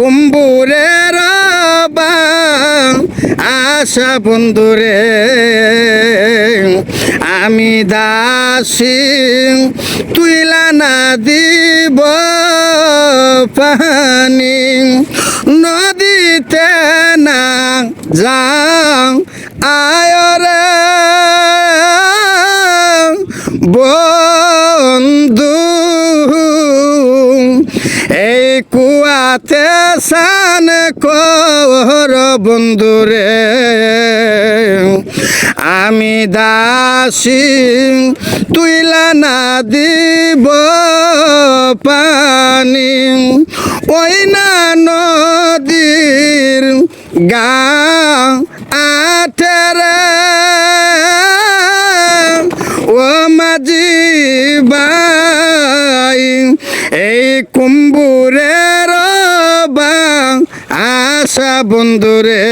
এই কুম্বুরের আশা বন্ধুরে আমি দাসী তুইলা না দিব পানি নদীতে না যাও আয়রে বন্ধু কর বন্ধুরে আমি দাসী তুইলা না দিব পানি। ওই না নদীর গা আঠেরে ও মাঝি বাই এই কুম্বুরের বাং আশা বন্ধুরে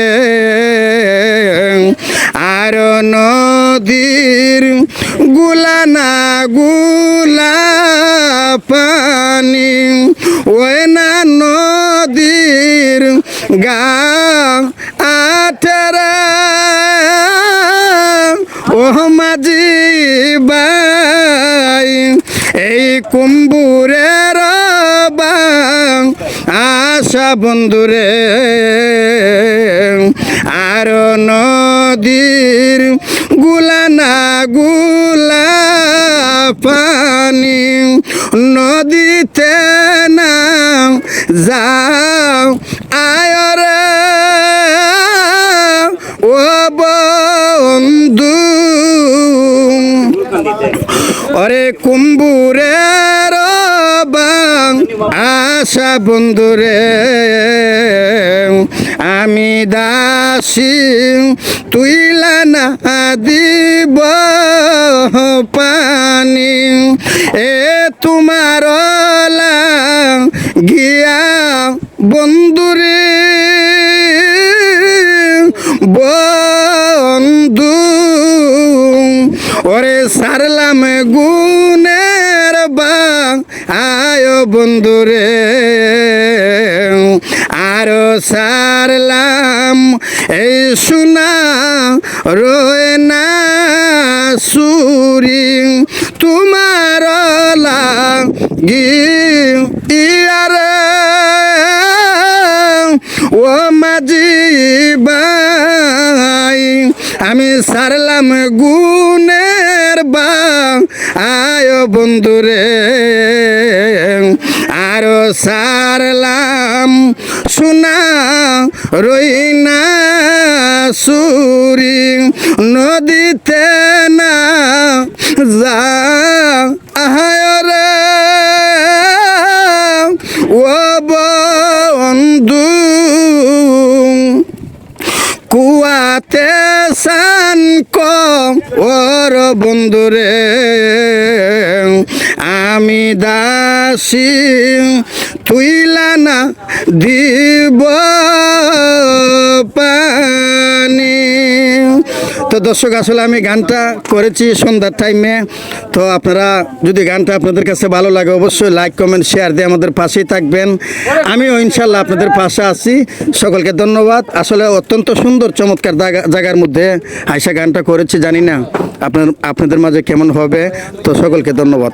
আর নদীরগুলা না গুলা পানি, ওই না নদীর গা আঠেরা ও মাঝি বাই এই কুম্বুরের বাং আশা বন্ধুরে আর নদীর আশা বন্ধুরে, আমি দাসী তুইলা না দিব পানি। এ তোমার গিয়া বন্ধুরে, বন্ধু, ওরে সারলাম বাং আয় বন্ধুরে আরও সারলাম, এই সোনা রয়ে না সুরি। তোমার ইয়ারে। ও মাঝি বাই আমি সারলাম গুনের বা আয় বন্ধুরে আরও সারলাম। সোনা রইনা সুরি, নদীতে না যা। আহায় রে, ও বন্ধু, কুয়াতে সান কম ওর বন্ধুরে আমি দাসী, তুইলা না দিব পানি। তো দর্শক, আসলে আমি গানটা করেছি সন্ধ্যার টাইমে তো আপনারা যদি গানটা আপনাদের কাছে ভালো লাগে, অবশ্যই লাইক কমেন্ট শেয়ার দিয়ে আমাদের পাশেই থাকবেন। আমিও ইনশাল্লাহ আপনাদের পাশে আছি। সকলকে ধন্যবাদ। আসলে অত্যন্ত সুন্দর, চমৎকার জায়গার মধ্যে আয়সা গানটা করেছি, জানি না আপনার আপনাদের মাঝে কেমন হবে। তো সকলকে ধন্যবাদ।